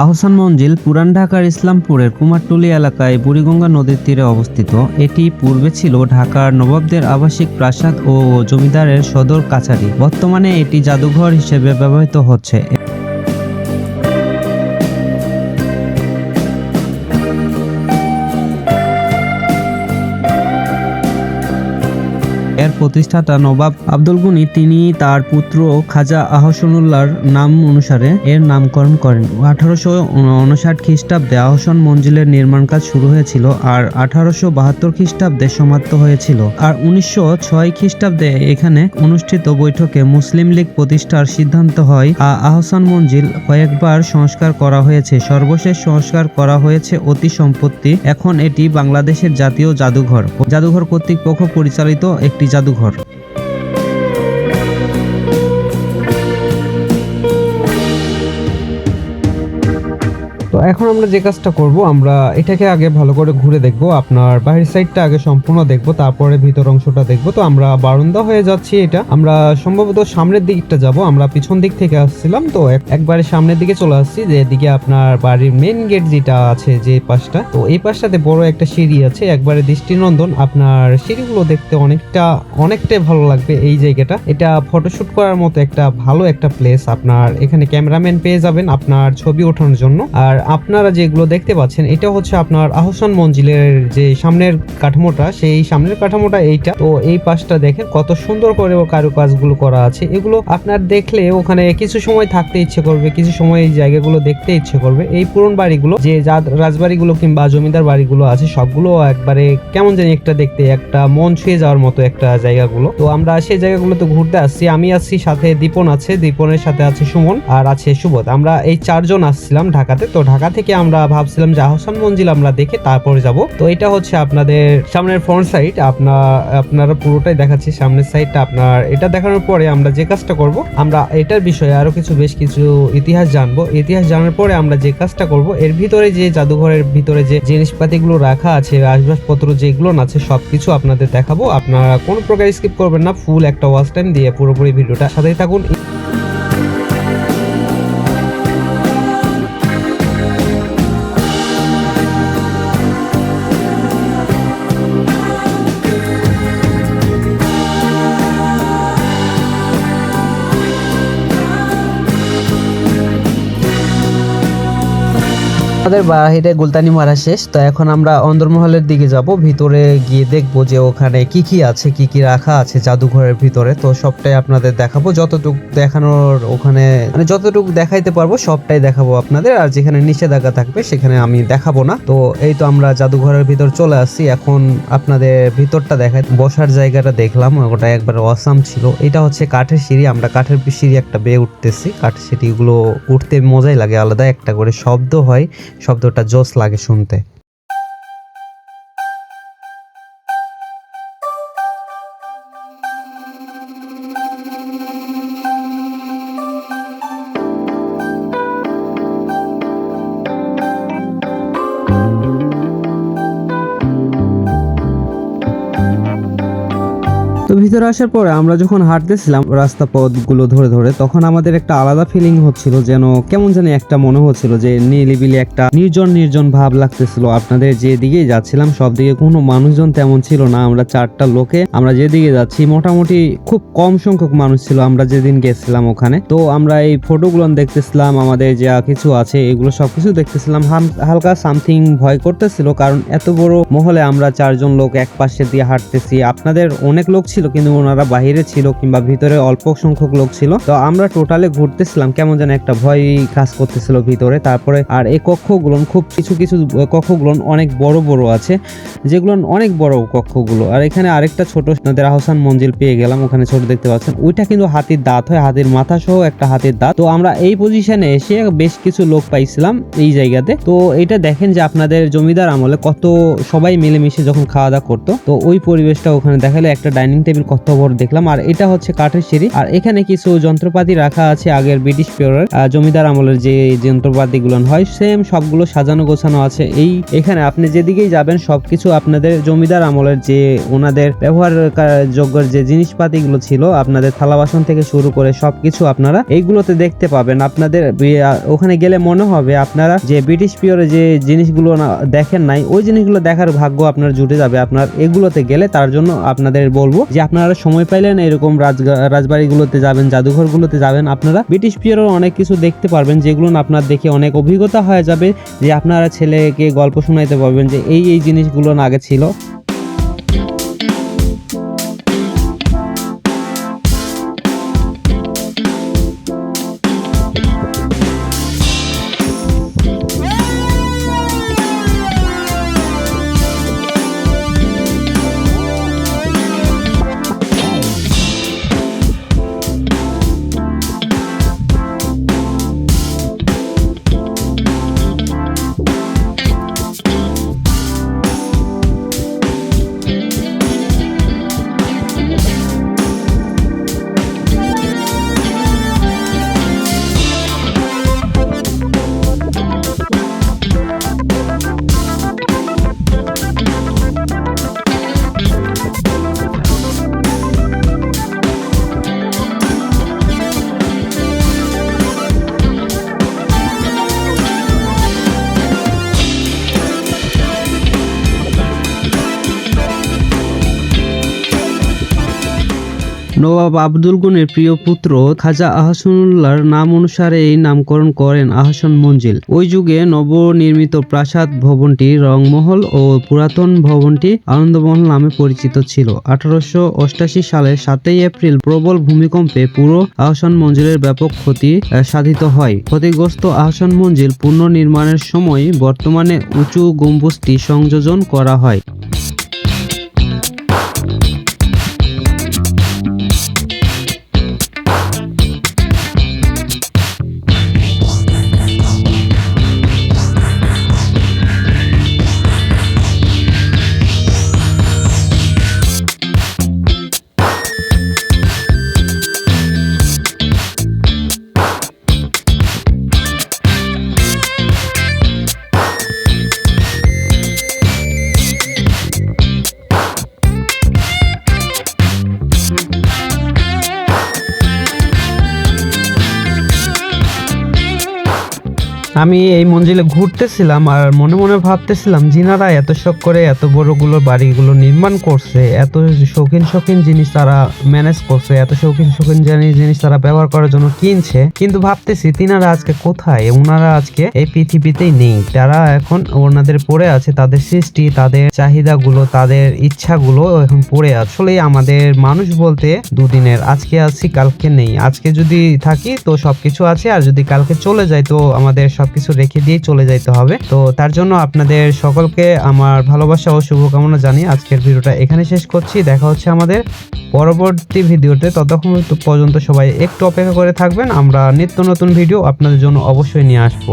আহসান মঞ্জিল পুরান ঢাকার ইসলামপুরের কুমারটুলি এলাকায় বুড়িগঙ্গা নদীর তীরে অবস্থিত। এটি পূর্বে ছিল ঢাকার নবাবদের আবাসিক প্রাসাদ ও জমিদারের সদর কাছারি। বর্তমানে এটি জাদুঘর হিসেবে ব্যবহৃত হচ্ছে। প্রতিষ্ঠাতা নবাব আব্দুল গনি, তিনি তার পুত্র খাজা আহসানুল্লাহর নাম অনুসারে এর নামকরণ করেন। আঠারোশো উনষাট খ্রিস্টাব্দে আহসান মঞ্জিলের নির্মাণ কাজ শুরু হয়েছিল আর আঠারোশো বাহাত্তর খ্রিস্টাব্দে সমাপ্ত হয়েছিল। আর উনিশশো ছয় খ্রিস্টাব্দে এখানে অনুষ্ঠিত বৈঠকে মুসলিম লীগ প্রতিষ্ঠার সিদ্ধান্ত হয়। আহসান মঞ্জিল কয়েকবার সংস্কার করা হয়েছে। সর্বশেষ সংস্কার করা হয়েছে অতি সম্পত্তি। এখন এটি বাংলাদেশের জাতীয় জাদুঘর। জাদুঘর কর্তৃপক্ষ পরিচালিত একটি জাদুঘর এখন আমরা যে কাজটা করব, আমরা এটাকে আগে ভালো করে ঘুরে দেখব, আপনার বাহির সাইডটা আগে সম্পূর্ণ দেখব, তারপরে ভিতর অংশটা দেখব। তো আমরা বারান্দা হয়ে যাচ্ছি এটা। আমরা সম্ভবত সামনের দিকটা যাব, আমরা পিছন দিক থেকে আসছিলাম, তো এক- একবারে সামনের দিকে চলে আসছি, যে এদিকে আপনার বাড়ির মেন গেট যেটা আছে যে পাশটা। তো এই পাশটাতে বড় একটা সিঁড়ি আছে, একবারে দৃষ্টিনন্দন। আপনার সিঁড়িগুলো দেখতে অনেকটা, অনেকটাই ভালো লাগবে এই জায়গাটা। এটা ফটোশুট করার মতো একটা ভালো একটা প্লেস আপনার এখানে ক্যামেরাম্যান পেয়ে যাবেন আপনার ছবি ওঠানোর জন্য। আর আপনারা যেগুলো দেখতে পাচ্ছেন, এটা হচ্ছে আপনার আহসান মঞ্জিলের যে সামনের কাঠামোটা, সেই সামনের কাঠামোটা এইটা। তো এই পাশটা দেখেন, কত সুন্দর করে কারুকাজগুলো করা আছে। এগুলো আপনার দেখলে ওখানে কিছু সময় থাকতে ইচ্ছে করবে, কিছু সময় এই জায়গাগুলো দেখতে ইচ্ছে করবে। এই পুরন বাড়িগুলো, যে যা- রাজবাড়িগুলো কিংবা জমিদার বাড়িগুলো আছে, সবগুলো একবারে কেমন জানি একটা দেখতে, একটা মন ছুঁয়ে যাওয়ার মতো একটা জায়গাগুলো। তো আমরা সেই জায়গাগুলোতে ঘুরতে আসছি। আমি আসছি সাথে দীপন আছে, দীপনের সাথে আছে সুমন আর আছে সুবোধ। আমরা এই চারজন আসছিলাম ঢাকাতে। তো ঢাকা থেকে আমরা ভাবছিলাম যে আহসান মঞ্জিল আমরা দেখে তারপরে যাব। তো এটা হচ্ছে আপনাদের সামনের ফ্রন্ট সাইড আপনার আপনারা পুরোটাই দেখাচ্ছি। সামনের সাইডটা আপনার, এটা দেখানোর পরে আমরা যে কাজটা করব, আমরা এটার বিষয়ে আরও কিছু, বেশ কিছু ইতিহাস জানব। ইতিহাস জানার পরে আমরা যে কাজটা করব, এর ভিতরে যে জাদুঘরের ভিতরে যে জিনিসপাতিগুলো রাখা আছে, আসবাবপত্র যেগুলো আছে, সবকিছু আপনাদের দেখাবো। আপনারা কোনো প্রকার স্কিপ করবেন না ফুল একটা ওয়াচ টাইম দিয়ে পুরোপুরি ভিডিওটা সাথেই থাকুন। আমাদের বাহিরে গুলতানি মারা শেষ, তো এখন আমরা অন্দরমহলের দিকে যাব। ভিতরে গিয়ে দেখব যে ওখানে কি কি আছে, কি কি রাখা আছে জাদুঘরের ভিতরে। তো সবটাই আপনাদের দেখাবো। যতটুকু দেখানোর ওখানে মানে যতটুকু দেখাইতে পারব, সবটাই দেখাবো আপনাদের। আর যেখানে নিষেধাজ্ঞা থাকবে, সেখানে আমি দেখাবো না। তো এই তো আমরা জাদুঘরের ভিতর চলে আসছি। এখন আপনাদের ভিতরটা দেখাই। বসার জায়গাটা দেখলাম, ওটা একবার অসাম ছিল। এটা হচ্ছে কাঠের সিঁড়ি। আমরা কাঠের সিঁড়ি একটা বেয়ে উঠতেছি। কাঠের সিঁড়িগুলো উঠতে মজাই লাগে, আলাদা একটা করে শব্দ হয়। শব্দটা জোস লাগে শুনতে। ভিতরে আসার পরে আমরা যখন হাঁটতেছিলাম রাস্তা পথগুলো ধরে ধরে, তখন আমাদের একটা আলাদা ফিলিং হচ্ছিল যেন কেমন জানি একটা মনে হচ্ছিল যে নিলিবিলি একটা নির্জন নির্জন ভাব লাগতেছিল। আপনাদের যেদিকে যাচ্ছিলাম সব দিকে কোনো মানুষজন তেমন ছিল না। আমরা চারটা লোকে, আমরা যেদিকে যাচ্ছি, মোটামুটি খুব কম সংখ্যক মানুষ ছিল আমরা যেদিন গেছিলাম ওখানে। তো আমরা এই ফটোগুলো দেখতেছিলাম, আমাদের যা কিছু আছে, এগুলো সবকিছু দেখতেছিলাম। হালকা সামথিং ভয় করতেছিল, কারণ এত বড় মহলে আমরা চারজন লোক এক পাশে দিয়ে হাঁটতেছি। আপনাদের অনেক লোক ছিল, কিন্তু ওনারা বাইরে ছিল কিংবা ভিতরে অল্প সংখ্যক লোক ছিল। তো আমরা টোটালে ঘুরতেছিলাম, কেমন যেন একটা ভয় কাজ করতেছিল ভিতরে। তারপরে আর এই কক্ষগুলো খুব কিছু কিছু কক্ষগুলো অনেক বড় বড় আছে, যেগুলো অনেক বড় কক্ষগুলো। আর এখানে আরেকটা ছোট আপনাদের আহসান মঞ্জিল পেয়ে গেলাম, ওখানে ছোট দেখতে পাচ্ছেন। ওইটা কিন্তু হাতির দাঁত হয়, হাতির মাথা সহ একটা হাতির দাঁত। তো আমরা এই পজিশনে এসে বেশ কিছু লোক পাইছিলাম এই জায়গাতে। তো এটা দেখেন যে আপনাদের জমিদার আমলে কত সবাই মিলেমিশে যখন খাওয়া দাওয়া করতো, তো ওই পরিবেশটা ওখানে দেখালে একটা ডাইনিং টেবিল খবর দেখলাম। আর এটা হচ্ছে কাঠের সিঁড়ি। আর এখানে কিছু যন্ত্রপাতি রাখা আছে আগের ব্রিটিশ পিরিয়ডের জমিদার আমলের যে যন্ত্রপাতি গুলো হয় সেম সবগুলো সাজানো গোছানো আছে। এই এখানে আপনি যেদিকেই যাবেন, সবকিছু আপনাদের জমিদার আমলের যে ওনাদের ব্যবহার যোগ্য যে জিনিসপাতিগুলো ছিল, আপনাদের থালা বাসন থেকে শুরু করে সবকিছু আপনারা এইগুলোতে দেখতে পাবেন। আপনাদের ওখানে গেলে মনে হবে আপনারা যে ব্রিটিশ পিওরে যে জিনিসগুলো দেখেন নাই, ওই জিনিসগুলো দেখার ভাগ্য আপনার জুটে যাবে। আপনার এগুলোতে গেলে তার জন্য আপনাদের বলব যে আপনারা সময় পাইলেন এরকম রাজ রাজবাড়িগুলোতে যাবেন, জাদুঘরগুলোতে যাবেন। আপনারা ব্রিটিশ পিরিয়ডের অনেক কিছু দেখতে পারবেন, যেগুলো আপনার দেখে অনেক অভিজ্ঞতা হয়ে যাবে যে আপনারা ছেলেকে গল্প শোনাইতে পারবেন যে এই এই জিনিসগুলো আগে ছিল। নবাব আব্দুল গুনের প্রিয় পুত্র খাজা আহসানুল্লাহর নাম অনুসারে এই নামকরণ করেন আহসান মঞ্জিল। ওই যুগে নবনির্মিত প্রাসাদ ভবনটি রংমহল ও পুরাতন ভবনটি আনন্দমহল নামে পরিচিত ছিল। আঠারোশো সালের সাতই এপ্রিল প্রবল ভূমিকম্পে পুরো আহসান মঞ্জিলের ব্যাপক ক্ষতি সাধিত হয়। ক্ষতিগ্রস্ত আহসান মঞ্জিল পুনর্নির্মাণের সময় বর্তমানে উঁচু গম্বুজটি সংযোজন করা হয়। আমি এই মঞ্জিলে ঘুরতেছিলাম আর মনে মনে ভাবতেছিলাম, জিনারা এত শখ করে এত বড়গুলো বাড়িগুলো নির্মাণ করছে, এত শৌখিন শৌখিন জিনিস তারা ম্যানেজ করছে, এত শৌখিন শৌখিন জিনিস তারা ব্যবহার করার জন্য কিনছে। কিন্তু ভাবতেছি তিনারা আজকে কোথায়? ওনারা আজকে এই পৃথিবীতেই নেই। তারা এখন ওনাদের পড়ে আছে, তাদের সৃষ্টি, তাদের চাহিদাগুলো, তাদের ইচ্ছাগুলো এখন পড়ে আসলে আমাদের মানুষ বলতে দুদিনের, আজকে আছি, কালকে নেই। আজকে যদি থাকি তো সবকিছু আছে, আর যদি কালকে চলে যায় তো আমাদের সবকিছু রেখে দিয়ে চলে যাইতে হবে। তো তার জন্য আপনাদের সকলকে আমার ভালোবাসা ও শুভকামনা জানিয়ে আজকের ভিডিওটা এখানে শেষ করছি। দেখা হচ্ছে আমাদের পরবর্তী ভিডিওতে। ততক্ষণ পর্যন্ত সবাই একটু অপেক্ষা করে থাকবেন। আমরা নিত্য নতুন ভিডিও আপনাদের জন্য অবশ্যই নিয়ে আসব।